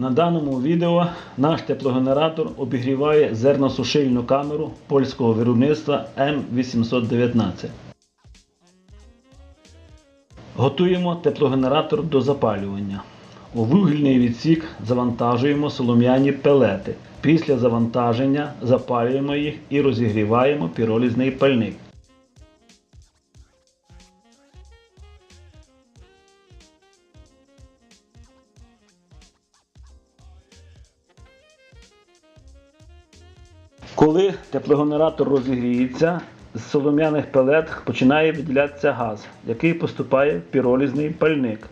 На даному відео наш теплогенератор обігріває зерносушильну камеру польського виробництва М819. Готуємо теплогенератор до запалювання. У вугільний відсік завантажуємо солом'яні пелети. Після завантаження запалюємо їх і розігріваємо піролізний пальник. Коли теплогенератор розігріється, з солом'яних пелет починає виділятися газ, який поступає в піролізний пальник.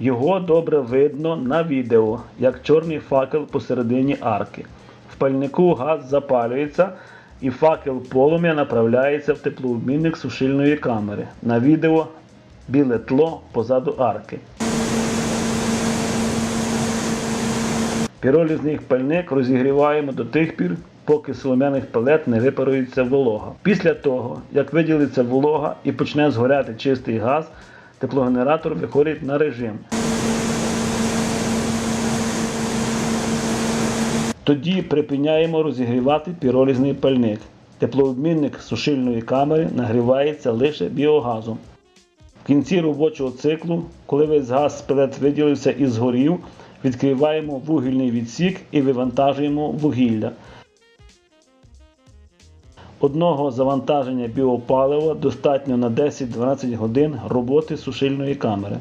Його добре видно на відео, як чорний факел посередині арки. В пальнику газ запалюється і факел полум'я направляється в теплообмінник сушильної камери. На відео біле тло позаду арки. Піролізний пальник розігріваємо до тих пір, поки з солом'яних палет не випарується волога. Після того, як виділиться волога і почне згоряти чистий газ, теплогенератор виходить на режим. Тоді припиняємо розігрівати піролізний пальник. Теплообмінник сушильної камери нагрівається лише біогазом. В кінці робочого циклу, коли весь газ з пелет виділився і згорів, відкриваємо вугільний відсік і вивантажуємо вугілля. Одного завантаження біопалива достатньо на 10-12 годин роботи сушильної камери.